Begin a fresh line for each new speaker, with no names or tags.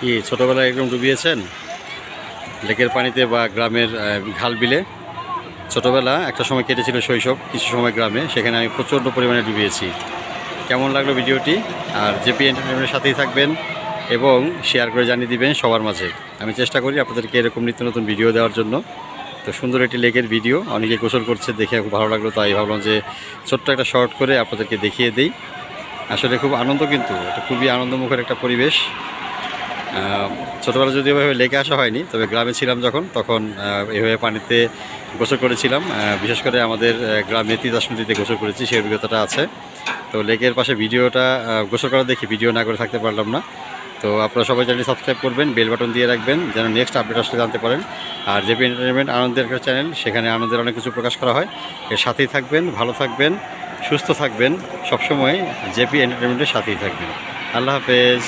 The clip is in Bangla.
কি ছোটোবেলায় একদম ডুবিয়েছেন? লেকের পানিতে বা গ্রামের ঘাল বিলে? ছোটোবেলা একটা সময় কেটেছিল শৈশব, কিছু সময় গ্রামে, সেখানে আমি প্রচণ্ড পরিমাণে ডুবিয়েছি। কেমন লাগল ভিডিওটি? আর জেপি এন্টারটেনমেন্টের সাথেই থাকবেন এবং শেয়ার করে জানিয়ে দিবেন সবার মাঝে। আমি চেষ্টা করি আপনাদেরকে এরকম নিত্য নতুন ভিডিও দেওয়ার জন্য। তো সুন্দর একটি লেকের ভিডিও, অনেকে গোসল করছে দেখে খুব ভালো লাগল, তাই ভাবলাম যে ছোট্ট একটা শর্ট করে আপনাদেরকে দেখিয়ে দিই। আসলে খুব আনন্দ কিন্তু, এটা খুবই আনন্দমুখর একটা পরিবেশ। ছোটোবেলা যদি এভাবে লেকে আসা হয়নি, তবে গ্রামে ছিলাম যখন, তখন এভাবে পানিতে গোসল করেছিলাম। বিশেষ করে আমাদের গ্রামে তিতাস নদীতে গোসল করেছি, সেই অভিজ্ঞতাটা আছে। তো লেকের পাশে ভিডিওটা গোসল করা দেখি ভিডিও না করে থাকতে পারলাম না। তো আপনারা সবাই চ্যানেলটি সাবস্ক্রাইব করবেন, বেল বাটন দিয়ে রাখবেন, যেন নেক্সট আপডেট আসলে জানতে পারেন। আর জেপি এন্টারটেনমেন্ট আনন্দের একটা চ্যানেল, সেখানে আনন্দের অনেক কিছু প্রকাশ করা হয়। এর সাথেই থাকবেন, ভালো থাকবেন, সুস্থ থাকবেন, সবসময় জেপি এন্টারটেনমেন্টের সাথেই থাকবেন। আল্লাহ হাফেজ।